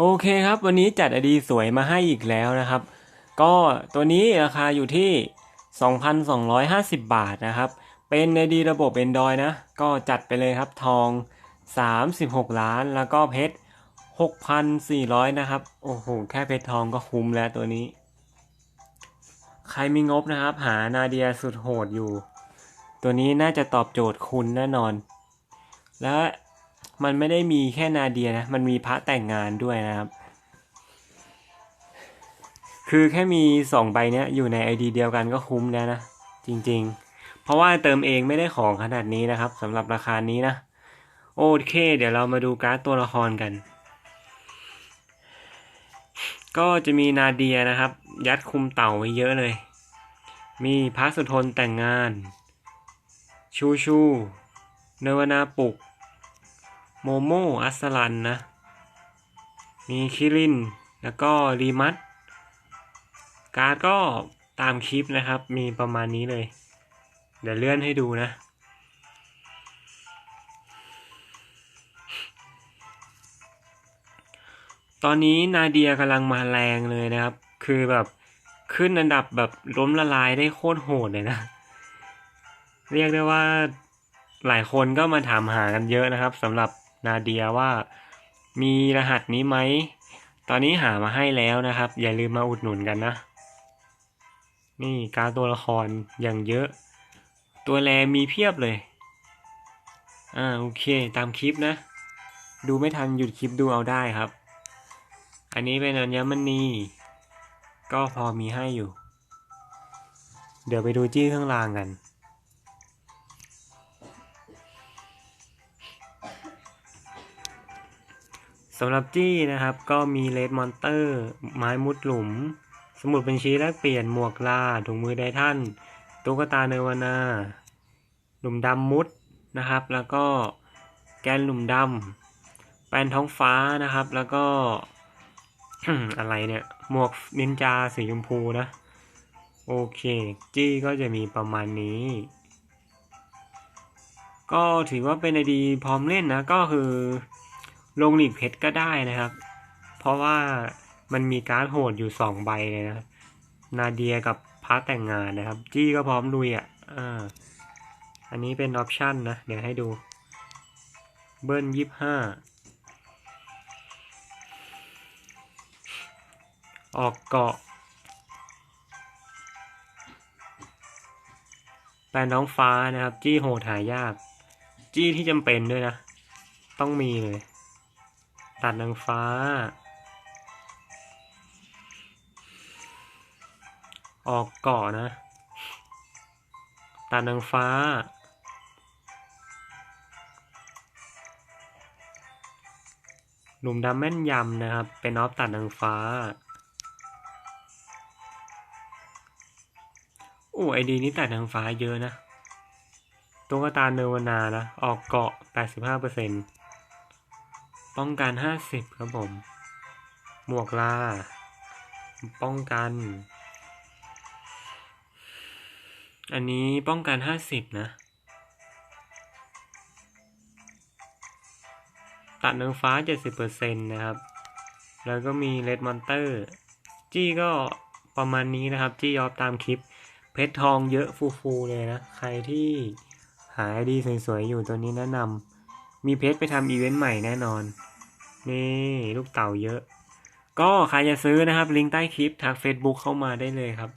โอเคครับ วันนี้จัดอดีสวยมาให้อีกแล้วนะครับ ก็ตัวนี้ราคาอยู่ที่ 2,250 บาทนะครับ เป็นไอดีระบบ Android นะ ก็จัดไปเลยครับทอง 36 ล้านแล้วก็เพชร 6,400 นะครับ โอ้โห แค่เพชรทองก็คุ้มแล้วตัวนี้ ใครมีงบนะครับ หานาเดียสุดโหดอยู่ ตัวนี้น่าจะตอบโจทย์คุณแน่นอน และ มันไม่ได้มีแค่นาเดียนะ มันมีพระแต่งงานด้วยนะครับ คือแค่มีสองใบเนี้ยอยู่ในไอดีเดียวกันก็คุ้มแล้วนะ จริงๆ เพราะว่าเติมเองไม่ได้ของขนาดนี้นะครับสำหรับราคานี้นะ โอเค เดี๋ยวเรามาดูการ์ดตัวละครกัน ก็จะมีนาเดียนะครับ ยัดคุมเต่าไว้เยอะเลย มีพระสุทนแต่งงาน ชูชูเนวนาปุก โมโมอัสลันนะ มีคิริน แล้วก็รีมัตการ์ดก็ตามคลิปนะครับ มีประมาณนี้เลย เดี๋ยวเลื่อนให้ดูนะ ตอนนี้นาเดียกำลังมาแรงเลยนะครับ คือแบบขึ้นอันดับแบบล้มละลายได้โคตรโหดเลยนะ เรียกได้ว่าหลายคนก็มาถามหากันเยอะนะครับสำหรับ นาเดียว่า มีรหัสนี้ไหม ตอนนี้หามาให้แล้วนะครับ อย่าลืมมาอุดหนุนกันนะ นี่การตัวละครอย่างเยอะ ตัวแรมีเพียบเลย อ่าโอเคตามคลิปนะ ดูไม่ทันหยุดคลิปดูเอาได้ครับ อันนี้เป็นอัญมณีก็พอมีให้อยู่ เดี๋ยวไปดูจี้เครื่องรางกัน สำหรับจี้นะครับก็มีเลดมอนเตอร์ ไม้มุดหลุม สมุดบัญชีแลกเปลี่ยนหมวกลาถุงมือไดท่าน ตุ๊กตาเนวานา หลุมดำมุดนะครับ แล้วก็แกนหลุมดำแปนท้องฟ้านะครับ แล้วก็อะไรเนี่ย หมวกนินจาสีชมพูนะ โอเค จี้ก็จะมีประมาณนี้ ก็ถือว่าเป็นไอดีพร้อมเล่นนะ ก็คือ ลงหลีกเพชรก็ได้นะครับ เพราะว่ามันมีการ์ดโหดอยู่สองใบเลยนะนาเดียกับพาร์แต่งงานนะครับ จี้ก็พร้อมลุยอะอ่าอันนี้เป็นออปชั่นนะ เดี๋ยวให้ดู เบิ้ลยี่ห้าออกเกาะ แปลน้องฟ้านะครับ จี้โหดหายาก จี้ที่จำเป็นด้วยนะ ต้องมีเลย ตัดนางฟ้า ออกเกาะนะ ตัดนางฟ้า หนุ่มดำแม่นยำนะครับ เป็นออฟตัดนางฟ้าโอ้ไอดีนี้ตัดนางฟ้าเยอะนะตุ๊กตาเนวนานะ ออกเกาะ 85%ป้อ ป้องกัน50ครับผม หมวกลา ป้องกัน อันนี้ป้องกัน50นะ ตัดนางฟ้า70%นะครับ แล้วก็มีเลดมอนเตอร์ จี้ก็ประมาณนี้นะครับ จี้ยอบตามคลิป เพชรทองเยอะฟูๆเลยนะ ใครที่หาดีสวยๆอยู่ตัวนี้แนะนำ มีเพจไปทำอีเวนต์ใหม่แน่นอน นี่ลูกเต่าเยอะ ก็ใครจะซื้อนะครับ ลิงก์ใต้คลิปทาง Facebook เข้ามาได้เลยครับ